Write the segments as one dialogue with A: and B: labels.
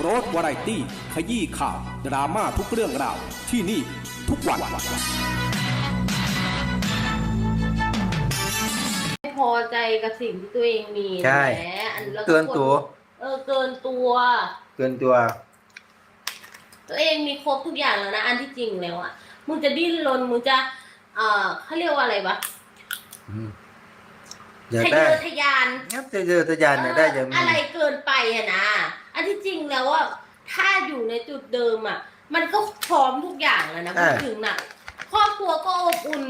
A: โรสวาไรตี้ ขยี้ข่าว ดราม่าทุกเรื่องราว ที่นี่ทุกวัน
B: ไม่พอใจกับสิ่งที่ตัวเองมี
C: ใช่
B: แหมอันแล้ว
C: เกินตัว
B: เออเกินตัว
C: เกินตัว
B: ตัวเองมีครบทุกอย่างแล้วนะ อันที่จริงแล้วอะมึงจะดิ้นรนมึงจะ เอ่อเขาเรียกว่าอะไรวะ
C: อืมอยาก
B: ทะ
C: ได้
B: เยอทะยาน
C: ครับจะเจอทะยานอยากได้อย่าง
B: เออ
C: นี้
B: อะไรเกินไปอะนะ อันที่จริงแล้วว่าถ้าอยู่ในจุดเดิมอะ มันก็พร้อมทุกอย่างแล้วนะพูดถึงน่ะครอบครัวก็อบอุ่น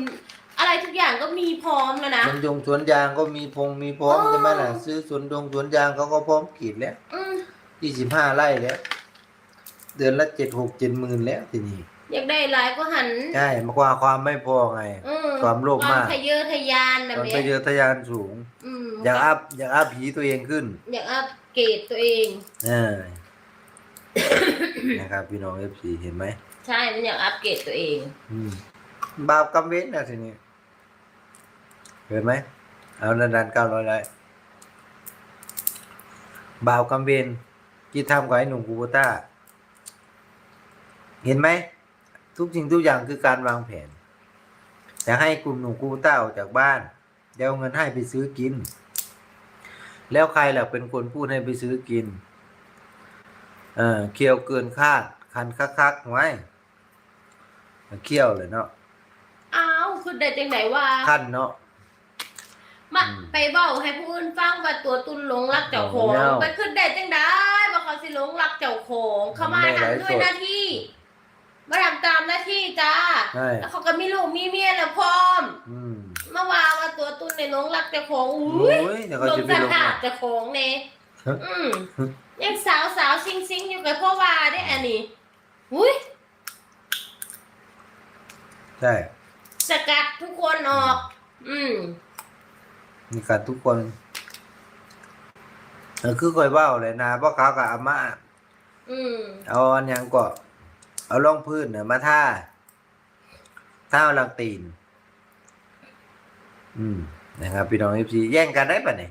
B: อะไรทุกอย่างก็มีพร้อมแล้วนะ
C: สวนยงสวนยางก็มีพงมีพร้อม
B: เออ
C: ใช่ไหมล่ะซื้อสวนยงสวนยางเขาก็พร้อมกรีดแล้ว
B: อืม
C: ยี่สิบห้าไร่แล้ว เดือนละเจ็ดหกเจ็ดหมื่นแล้วทีนี้
B: อยากได้หลายก็หัน
C: ใช่มากกว่าความไม่พอไง
B: อืม
C: ความโลภมาก
B: ควทะเยอทะยานแบบ
C: ตอน
B: เนี้
C: ไป
B: ย
C: เจอทะยานสูง
B: อืม
C: อยากอัพอยากอัพผีตัวเองขึ้น
B: อยากอัปเกรดตัวเอง
C: เออ นะครับ พี่น้องเอฟซีเห็นไหม
B: ใช่มันอยากอัปเกรดตัวเอง
C: อืมบาปกรรมเว้นนะทีนี้เห็นไหมเอาดันดันเก้าร้อยไร่บาปกรรมเวนที่ทำกับไอ้หนุ่มกูโบต้า เห็นไหม ทุกสิ่งทุกอย่างคือการวางแผน จะให้กลุ่มหนุ่มกูโบต้าออกจากบ้านเดี๋ยวเอาเงินให้ไปซื้อกิน แล้วใครล่ะเป็นคนพูดให้ไปซื้อกิน เออเคี่ยวเกินคาด คันคักๆไว้เคี่ยวเลยเนาะ
B: อ้าวคือได้จังไหนว่า
C: ขั้นเนาะ
B: มา
C: อืม
B: ไปเบ้าให้ผู้อื่นฟังว่าตัวตุนหลงรักเจ้าของ
C: เอาแล้ว
B: ไปขึ้นได้จังได้ว่าเขาสิหลงรักเจ้าของเขามา
C: ไม่ไหล
B: ทำด้วย
C: สด
B: หน้าที่ มาทำตามหน้าที่จ้า
C: ใช่
B: แล้วเขาก็มีลูกมีเมียแล้วพร้อม
C: อืม
B: มาว่าว่าตัวตุนในหลงรักเจ้าของ
C: โอ
B: อุ้ย้
C: ยเดี๋ยว
B: ห
C: เขา
B: ลง
C: จะไป
B: สั
C: ลง
B: หา
C: อะ
B: เจ้าของเน่
C: ฮะ
B: อืมยังสาวสาวซิงซิงอยู่กับพ่อวาได้อันนี้อุ้ย
C: ใช่
B: สกัดทุกคนออก อืม
C: มีการทุกคนเออคือคอยเบ้าเลยนะเพราะเขากับอาม่า
B: อืม
C: เอาอันหยังก็ เอาล่องพื้นเนี่ยมาท่าท่าเอาลังตีน อืมนะครับ พี่น้องเอฟซีแย่งกันได้ปะเนี่ย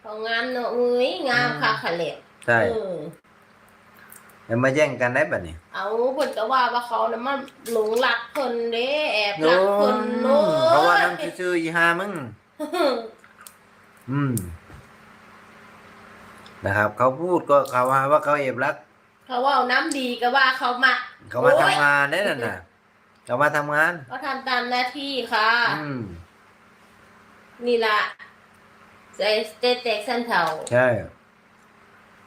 B: เขางามเนอะอุ้ยงามค่ะขะเหล็ด
C: ใช่
B: เออ
C: แล้วมาแย่งกันได้ปะเนี่ย
B: เอาเพิ่นก็ว่าว่าเขาน่ะมันหลงรักเพิ่นเด้แอบรักเพิ่นโน้
C: เพราะว่าน้ำซื่อๆอีหามึงอืมนะครับ เขาพูดก็เขาว่าว่าเขาเอบรัก
B: เขาว่าเอาน้ำดีก็ว่าเขามา
C: เขามา
B: โอ๊ย
C: ทำงานได้น่ะนะเขามาทำงาน
B: เขาทำตามหน้าที่ค่ะ
C: อืม
B: นี่ล่ะใจเจ๊แตกสันเถา
C: ใช่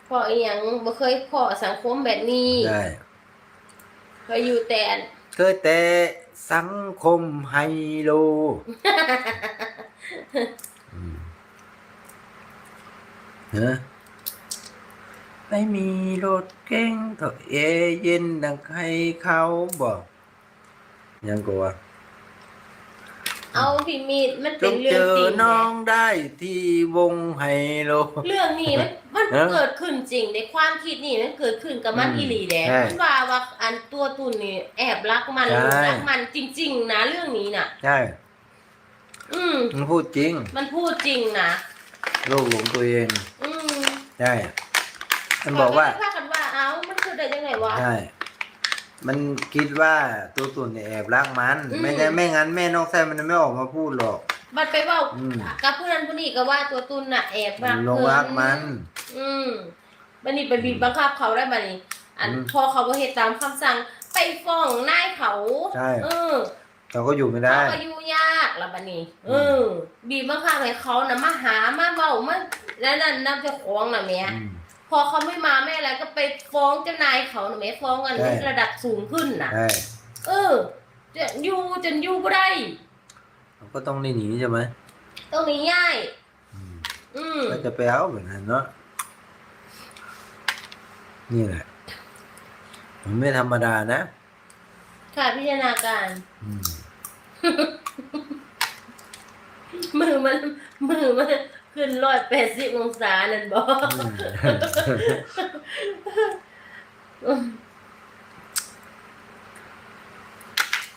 B: เพราะอีหยังบ่เคยพอสังคมแบบนี้
C: ใช่
B: เคยอยู่แต่
C: เคยแต่สังคมไฮโล อืมเนอะ ไม่มีรถเก่งเถอะเอเย็นดังใครเขาบอกยังกลัว
B: เอาพี่มีดมัน
C: จ
B: เป็น
C: ง
B: เรื่
C: เจ
B: อง
C: อ
B: จริง
C: น้อ
B: นะ
C: งได้ที่วงไฮโล
B: เรื่องนี้มันมัน
C: เออ
B: เกิดขึ้นจริงในความคิดนี่มันเกิดขึ้นกับมัน
C: อืม
B: อีหลีแดง
C: ใช่
B: มันว่าว่าอันตัวตุนนี่แอบรักมัน
C: ใช่
B: หลงรักมันจริง ๆ นะเรื่องนี้น่ะ
C: ใช่
B: อืม
C: มันพูดจริง
B: มันพูดจริงนะ
C: โลกหลงตัวเอง
B: อืม
C: ใช่ มันบอกว่า
B: เขพากันว่าเอ้ามันคือได้ยังไงวะ
C: ใช่ มันคิดว่าตัวตุ่นเนี่ยแอบรักมัน
B: อืม
C: ไม่ใช่ไม่งั้นแม่นอกไส้มันไม่ออกมาพูดหรอก
B: มันไปเว่า
C: อืม
B: กับผู้นั้นผู้นี้ก็ว่าตัวตุนน่ะแอบรัก
C: ลงรักมัน
B: อืมบันนี้ไปบีบบังคับเขาได้บันนี้ อัน
C: อืม
B: พอเขาบ่เฮ็ดตามคำสั่งไปฟ้องนายเขา
C: ใช่
B: เออ
C: เราก็อยู่ไม่ได้
B: เขาก็อยู่ยากละบัดนี้เออบีบบังคับให้เขานะมาหามาเว้ามาแล้วนั่นนำเจ้าของน่ะแหม่
C: อืม
B: พอเขาไม่มาแม่อะไรก็ไปฟ้องเจ้านายเขาน่ะแหม่ฟ้องกัน
C: ใช่
B: ระดับสูงขึ้นน่ะ
C: ใช่
B: เออจะอยู่จนอยู่บ่ได้
C: เราก็ต้องได้หนีใช่ไหม
B: ตรงนี้ง่าย
C: อืม
B: อืม
C: ก็จะไปเอาแบบนั้นเนาะนี่แหละมันไม่ธรรมดานะ
B: ค่ะพิจารณาการ
C: อืม
B: มือมันมือมัน ขึ้นร้อยแปดสิบองศานั่นบอก
C: อืม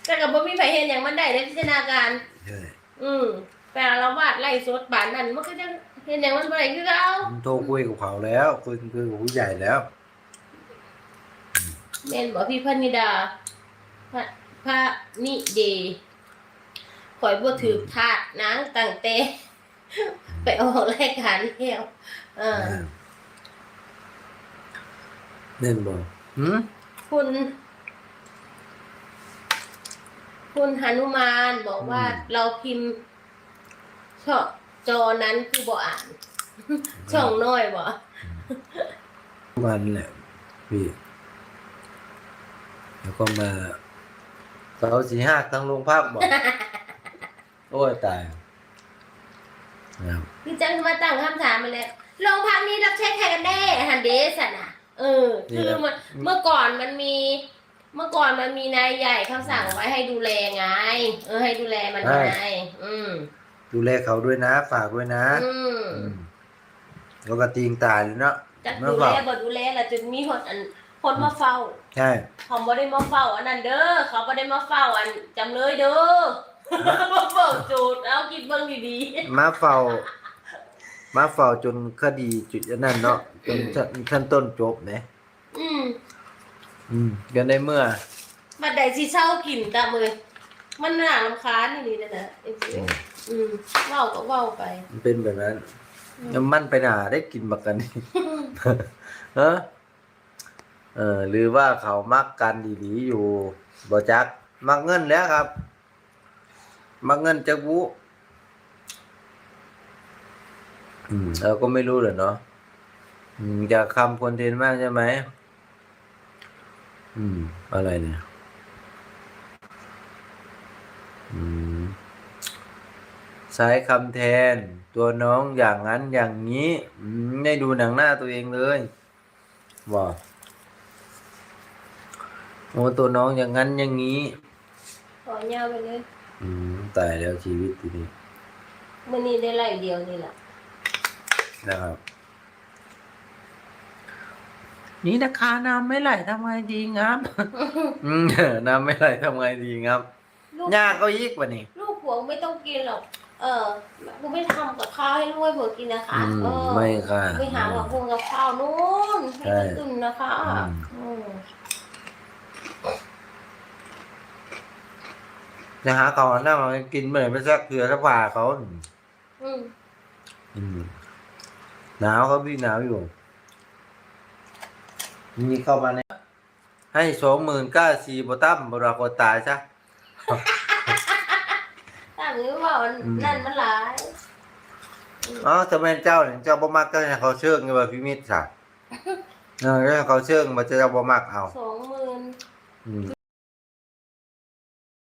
B: แต่กับบ่มีไผเห็นอย่างมันได้ในพิจารณาการ
C: ใช่
B: อืมแต่เราวาดไล่สดบานนั่นมันก็จะเห็นอย่างมันบ่ได้คือเอา
C: ผมโทรคุยกับเขาแล้วคุยคุยกับผู้ใหญ่แล้ว
B: แม่นบอกพี่พนิดาพระพระนิเดข่อยบ่ถือทาสนางตั้งแต่ ไปออกรายการแล้วเออ
C: เน่นบอกหืม
B: คุณ คุณหนุมานบอกว่า
C: อืม
B: เราพิมพ์ช่องจอนั้นคือบ่อ่าน ช่องน้อยบ่
C: วันแหละพี่แล้วก็มาเสาสีห้าทั้งโรงพักบอก โอ้ยตายนะครับ
B: พี่จังมาตั้งคำถามมาแล้วโรงพักนี้รับใช้ใครกันแน่ฮันเดสอะนะเออ คือมันเมื่อก่อนมันมี เมื่อก่อนมันมีนายใหญ่เขาสั่งไว้ให้ดูแลไง เออให้ดูแลมันไงอืม
C: ดูแลเขาด้วยนะ ฝากด้วยนะ
B: อืม
C: อืมแล้วก็ตีงตายเลยเนาะ
B: จะ
C: ไม่
B: ดู
C: ฝา
B: แล
C: ก
B: บ่ดูแลแล้วจนมีคนอันคนมาเฝ้า
C: ใช่
B: เขาบ่ได้มาเฝ้าอันนั้นเด้อเขาบ่ได้มาเฝ้าอันจำเลยเด้อ มาเฝ้าโจทย์เอาคิดเบิ่งดี
C: มาเฝ้า มาเฝ้าจนคดีจุดนั้นเนาะจนชั้นชั้นต้นจบนะ
B: ๆอืม
C: อืมกันในเมื่อ
B: บัดใดสิเช่ากินตามเลยมันน่ารำคาญนี่นี่นะนะเอฟซีอืมเว้าก็เว้าไป
C: มันเป็นแบบนั้น
B: อืม
C: น้ำมันไปหนาได้กินบักกันนี่ เออเออ หรือว่าเขามักกันดีๆอยู่บ่จัก มักเงินแล้วครับ มักเงินจักบุอืมเราก็ไม่รู้เลยเนาะอืมอยากคำคอนเทนต์มากใช่ไหม อืม อะไรเนี่ย อืมสายคำแทน ตัวน้องอย่างนั้นอย่างนี้อืมไม่ดูหนังหน้าตัวเองเลยบอกโอ้ตัวน้องอย่างนั้นอย่างนี้
B: ขอยาวไปเลย
C: อืมตายแล้วชีวิตทีนี้
B: มื้อนี้ได้ไล่เดียวนี่แหละ
C: นะครับ นี่นะคะน้ำไม่ไหลทำไงดีครับ อืมน้ำไม่ไหลทำไงดีครับ
B: ลูก
C: ยากก็ยิกว่านี่
B: ลูกผัวไม่ต้องกินหรอก เออกูไม่ทำกับข้าวให้ลูกให้ผัวกินนะคะ
C: อืม
B: เออ
C: ไม่ค่ะ
B: ไปหากับพงกับข้าวนู้นให้
C: ใช่
B: คนอื่นนะคะ
C: อืม
B: อืม
C: จะหาเขาหน้ามากินเหมือนไปซักเกลือถ้าผ่าเขา
B: อืม
C: อืมหนาวเขาพี่หนาวอยู่มีเข้ามาในให้สองหมื่นเก้าสี่บตั้มบรากตายซะ
B: ถ้ามือว่ามัน
C: อืม
B: นั่นมันหลาย
C: อ๋อจะเป็นเจ้าเนี่ยเจ้าบ่มักก็ให้เขาเชิงไงว่าพี่มิตรสัตว์เออแล้วเขาเชิงมาจะเจ้าบ่มักเอา
B: สองหมื่น
C: อืม